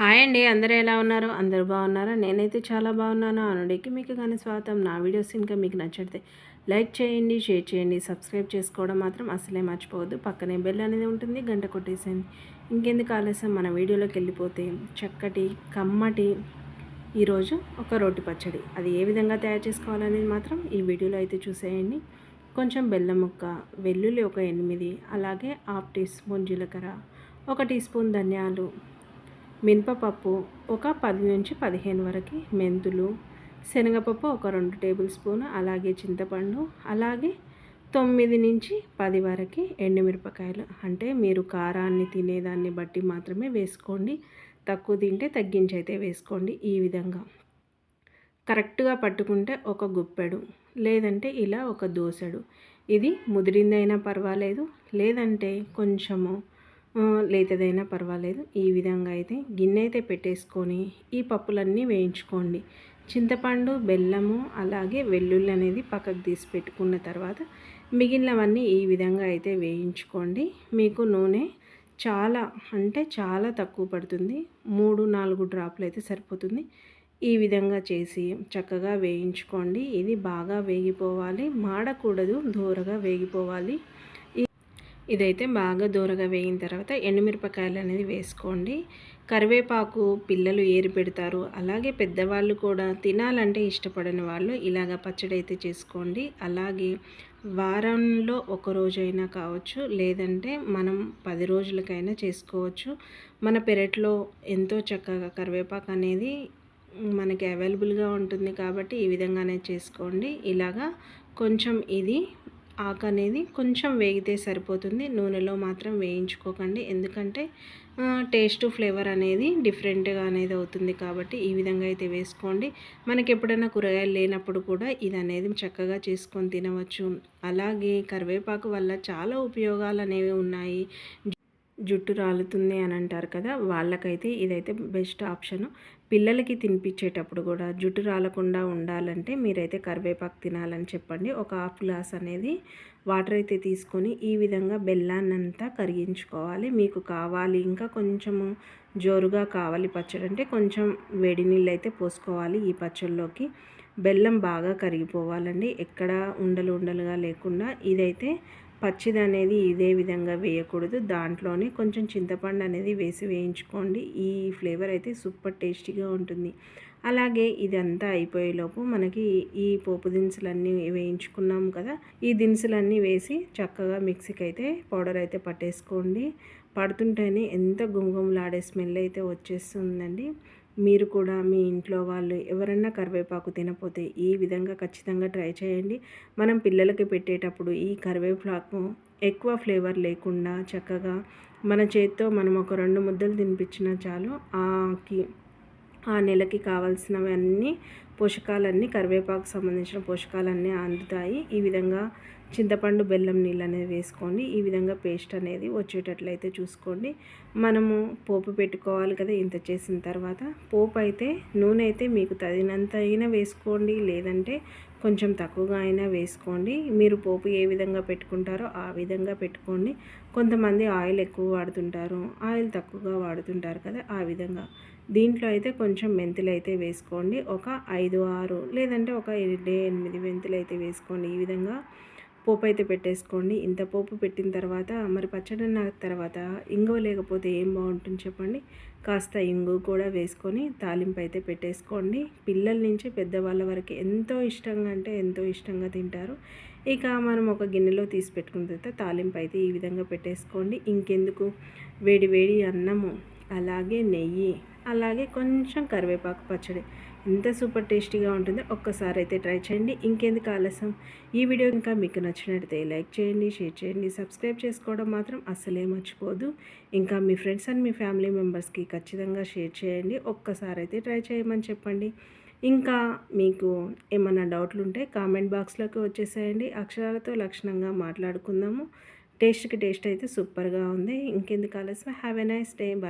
Hi అండి అందరూ ఎలా ఉన్నారు? అందరూ బాగున్నారా? నేనైతే చాలా బాగున్నాను. అనుడికి మీకు కానీ స్వాగతం. నా వీడియోస్ ఇంకా మీకు నచ్చితే లైక్ చేయండి షేర్ చేయండి. సబ్స్క్రైబ్ చేసుకోవడం మాత్రం అసలే మర్చిపోవద్దు. పక్కనే బెల్ అనేది ఉంటుంది గంట కొట్టేసేయండి. ఇంకెందుకు ఆలస్యం? మన వీడియోలోకి వెళ్ళిపోతే చక్కటి కమ్మటి ఈరోజు ఒక రోటి పచ్చడి. అది ఏ విధంగా తయారు చేసుకోవాలనేది మాత్రం ఈ వీడియోలో అయితే చూసేయండి. కొంచెం బెల్లం ముక్క వెల్లుల్లి ఒక ఎనిమిది అలాగే హాఫ్ టీ స్పూన్ జీలకర్ర ఒక టీ స్పూన్ ధనియాలు మినపప్పు ఒక పది నుంచి పదిహేను వరకు మెంతులు శనగపప్పు ఒక రెండు టేబుల్ స్పూన్ అలాగే చింతపండు అలాగే తొమ్మిది నుంచి పది వరకు ఎండుమిరపకాయలు. అంటే మీరు కారాన్ని తినేదాన్ని బట్టి మాత్రమే వేసుకోండి. తక్కువ తింటే తగ్గించి అయితే వేసుకోండి ఈ విధంగా. కరెక్ట్గా పట్టుకుంటే ఒక గుప్పెడు లేదంటే ఇలా ఒక దోసెడు. ఇది ముదిరిందైనా పర్వాలేదు. లేదంటే కొంచెము లేతదైనా పర్వాలేదు. ఈ విధంగా అయితే గిన్నె అయితే పెట్టేసుకొని ఈ పప్పులన్నీ వేయించుకోండి. చింతపండు బెల్లము అలాగే వెల్లుల్లి అనేది పక్కకు తీసి పెట్టుకున్న తర్వాత మిగిలినవన్నీ ఈ విధంగా అయితే వేయించుకోండి. మీకు నూనె చాలా అంటే చాలా తక్కువ పడుతుంది. మూడు నాలుగు డ్రాప్లు అయితే సరిపోతుంది. ఈ విధంగా చేసి చక్కగా వేయించుకోండి. ఇది బాగా వేగిపోవాలి. మాడకూడదు దూరగా వేగిపోవాలి. ఇదైతే బాగా దూరగా వేగిన తర్వాత ఎండుమిరపకాయలు అనేది వేసుకోండి. కరివేపాకు పిల్లలు ఏరి పెడతారు. అలాగే పెద్దవాళ్ళు కూడా తినాలంటే ఇష్టపడని వాళ్ళు ఇలాగ పచ్చడి అయితే చేసుకోండి. అలాగే వారంలో ఒక రోజైనా కావచ్చు లేదంటే మనం పది రోజులకైనా చేసుకోవచ్చు. మన పెరట్లో ఎంతో చక్కగా కరివేపాకు అనేది మనకి అవైలబుల్గా ఉంటుంది కాబట్టి ఈ విధంగానే చేసుకోండి. ఇలాగా కొంచెం ఇది ఆకు అనేది కొంచెం వేగితే సరిపోతుంది. నూనెలో మాత్రం వేయించుకోకండి. ఎందుకంటే టేస్ట్ ఫ్లేవర్ అనేది డిఫరెంట్గా అనేది అవుతుంది కాబట్టి ఈ విధంగా అయితే వేసుకోండి. మనకి ఎప్పుడైనా కూరగాయలు లేనప్పుడు కూడా ఇది అనేది చక్కగా చేసుకొని తినవచ్చు. అలాగే కరివేపాకు వల్ల చాలా ఉపయోగాలు అనేవి ఉన్నాయి. జుట్టు రాలుతుంది అని అంటారు కదా వాళ్ళకైతే ఇదైతే బెస్ట్ ఆప్షను. పిల్లలకి తినిపించేటప్పుడు కూడా జుట్టు రాలకుండా ఉండాలంటే మీరైతే కరివేపాకు తినాలని చెప్పండి. ఒక హాఫ్ గ్లాస్ అనేది వాటర్ అయితే తీసుకొని ఈ విధంగా బెల్లాన్ని అంతా కరిగించుకోవాలి. మీకు కావాలి ఇంకా కొంచెము జోరుగా కావాలి పచ్చడి అంటే కొంచెం వేడి నీళ్ళు అయితే పోసుకోవాలి ఈ పచ్చళ్ళలోకి. బెల్లం బాగా కరిగిపోవాలండి. ఎక్కడ ఉండలు ఉండలుగా లేకుండా ఇదైతే పచ్చిది అనేది ఇదే విధంగా వేయకూడదు. దాంట్లోనే కొంచెం చింతపండు అనేది వేసి వేయించుకోండి. ఈ ఫ్లేవర్ అయితే సూపర్ టేస్టీగా ఉంటుంది. అలాగే ఇదంతా అయిపోయేలోపు మనకి ఈ పోపు దినుసులన్నీ వేయించుకున్నాం కదా ఈ దినుసులన్నీ వేసి చక్కగా మిక్సీకి అయితే పౌడర్ అయితే పట్టేసుకోండి. పడుతుంటేనే ఎంత గుమగుమలాడే స్మెల్ అయితే వచ్చేస్తుందండి. మీరు కూడా మీ ఇంట్లో వాళ్ళు ఎవరన్నా కరివేపాకు తినపోతే ఈ విధంగా ఖచ్చితంగా ట్రై చేయండి. మనం పిల్లలకి పెట్టేటప్పుడు ఈ కరివేపాకు ఎక్కువ ఫ్లేవర్ లేకుండా చక్కగా మన చేత్తో మనం ఒక రెండు ముద్దలు తినిపించినా చాలు ఆకి ఆ నెలకి కావాల్సినవన్నీ పోషకాలన్నీ కరివేపాకు సంబంధించిన పోషకాలన్నీ అందుతాయి. ఈ విధంగా చింతపండు బెల్లం నీళ్ళు అనేది వేసుకోండి ఈ విధంగా పేస్ట్ అనేది వచ్చేటట్లయితే చూసుకోండి. మనము పోపు పెట్టుకోవాలి కదా ఇంత చేసిన తర్వాత. పోపు అయితే నూనె అయితే మీకు తగినంత అయినా వేసుకోండి లేదంటే కొంచెం తక్కువగా అయినా వేసుకోండి. మీరు పోపు ఏ విధంగా పెట్టుకుంటారో ఆ విధంగా పెట్టుకోండి. కొంతమంది ఆయిల్ ఎక్కువ వాడుతుంటారు ఆయిల్ తక్కువగా వాడుతుంటారు కదా ఆ విధంగా. దీంట్లో అయితే కొంచెం మెంతులు అయితే వేసుకోండి. ఒక ఐదు ఆరు లేదంటే ఒక ఎనిమిది మెంతులు అయితే వేసుకోండి. ఈ విధంగా పోపు అయితే పెట్టేసుకోండి. ఇంత పోపు పెట్టిన తర్వాత మరి పచ్చడి తర్వాత ఇంగువ లేకపోతే ఏం బాగుంటుంది చెప్పండి. కాస్త ఇంగు కూడా వేసుకొని తాలింపు అయితే పెట్టేసుకోండి. పిల్లల నుంచి పెద్దవాళ్ళ వరకు ఎంతో ఇష్టంగా అంటే ఎంతో ఇష్టంగా తింటారు. ఇక మనం ఒక గిన్నెలో తీసి పెట్టుకున్న తర్వాత తాలింపు అయితే ఈ విధంగా పెట్టేసుకోండి. ఇంకెందుకు? వేడి వేడి అన్నము అలాగే నెయ్యి అలాగే కొంచెం కరివేపాకు పచ్చడి. ఎంత సూపర్ టేస్టీగా ఉంటుందో ఒక్కసారి అయితే ట్రై చేయండి. ఇంకెందుకు ఆలస్యం? ఈ వీడియో ఇంకా మీకు నచ్చినట్టయితే లైక్ చేయండి షేర్ చేయండి సబ్స్క్రైబ్ చేసుకోవడం మాత్రం అస్సలే మర్చిపోదు. ఇంకా మీ ఫ్రెండ్స్ అండ్ మీ ఫ్యామిలీ మెంబర్స్కి ఖచ్చితంగా షేర్ చేయండి. ఒక్కసారి అయితే ట్రై చేయమని చెప్పండి. ఇంకా మీకు ఏమైనా డౌట్లు ఉంటే కామెంట్ బాక్స్లోకి వచ్చేసేయండి. అక్షరాలతో లక్షణంగా మాట్లాడుకుందాము. టేస్ట్కి టేస్ట్ అయితే సూపర్గా ఉంది. ఇంకెందుకు ఆలస్యం? Have a nice day. Bye.